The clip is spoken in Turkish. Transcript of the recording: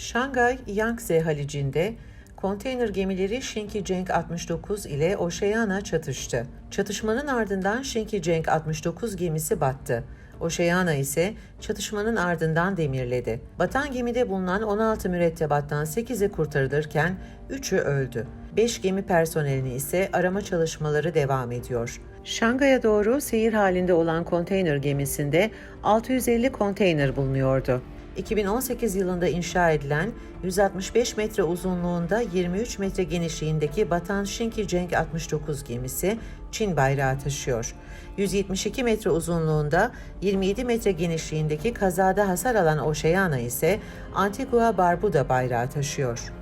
Şangay Yangtze Halici'nde konteyner gemileri Shinki Cenk 69 ile Oceana çatıştı. Çatışmanın ardından Shinki Cenk 69 gemisi battı. Oceana ise çatışmanın ardından demirledi. Batan gemide bulunan 16 mürettebattan 8'i kurtarılırken 3'ü öldü. 5 gemi personelini ise arama çalışmaları devam ediyor. Şangay'a doğru seyir halinde olan konteyner gemisinde 650 konteyner bulunuyordu. 2018 yılında inşa edilen 165 metre uzunluğunda 23 metre genişliğindeki batan Shinki Cenk 69 gemisi Çin bayrağı taşıyor. 172 metre uzunluğunda 27 metre genişliğindeki kazada hasar alan Oceana ise Antigua Barbuda bayrağı taşıyor.